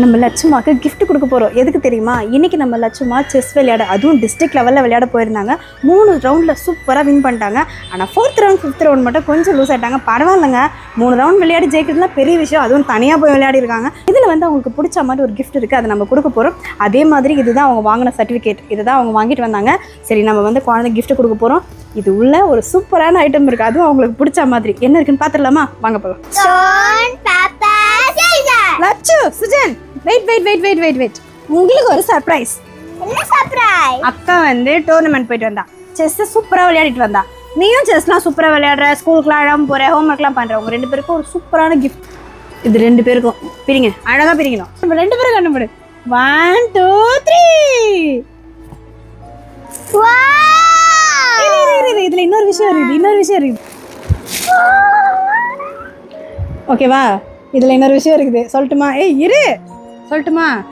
நம்ம லட்சுமாவுக்கு கிஃப்ட் கொடுக்க போகிறோம் எதுக்கு தெரியுமா? இன்றைக்கி நம்ம லட்சுமா செஸ் விளையாட அதுவும் டிஸ்ட்ரிக்ட் லெவலில் விளையாட போயிருந்தாங்க. மூணு ரவுண்டில் சூப்பராக வின் பண்ணிட்டாங்க. ஆனால் ஃபோர்த் ரவுண்ட் ஃபிஃப்த் ரவுண்ட் மட்டும் கொஞ்சம் லூஸ் ஆகிட்டாங்க பரவாயில்லைங்க. மூணு ரவுண்ட் விளையாடி ஜெயிக்கிறதுலாம் பெரிய விஷயம். அதுவும் தனியாக போய் விளையாடிருக்காங்க இதில் வந்து அவங்களுக்கு பிடிச்ச மாதிரி ஒரு கிஃப்ட் இருக்குது அதை நம்ம கொடுக்க போகிறோம் அதே மாதிரி இதுதான் அவங்க வாங்கின சர்டிஃபிகேட் இதுதான் அவங்க வாங்கிட்டு வந்தாங்க. சரி நம்ம வந்து குழந்தை கிஃப்ட் கொடுக்க போகிறோம் இது உள்ள ஒரு சூப்பரான ஐட்டம் இருக்குது அதுவும் அவங்களுக்கு பிடிச்ச மாதிரி. என்ன இருக்குன்னு பார்த்துடலாமா? வாங்க போகலாம் Latchu Sujan wait wait wait wait wait wait உங்களுக்கு ஒரு சர்ப்ரைஸ் என்ன சர்ப்ரைஸ் அக்கா வந்து டோர்னமெண்ட் போயிட்டு வந்தா. செஸ் சூப்பராக விளையாடிட்டு வந்தா. நீயும் செஸ்லாம் சூப்பராக விளையாடுற ஸ்கூலுக்குலாம் அழகாம போகிற ஹோம்ஒர்க்லாம் பண்ணுற உங்க ரெண்டு பேருக்கும் ஒரு சூப்பரான கிஃப்ட் இது ரெண்டு பேருக்கும். பிரிங்க. அழகாக பிரிக்கணும். நம்ம ரெண்டு பேரும் கண்டுபிடு. ஒன் டூ த்ரீ இதில் இன்னொரு விஷயம் இருக்குது. இன்னொரு விஷயம் இருக்குது. ஓகேவா இதில் இன்னொரு விஷயம் இருக்குது. சொல்லட்டுமா? ஏய் இரு. சொல்லட்டுமா?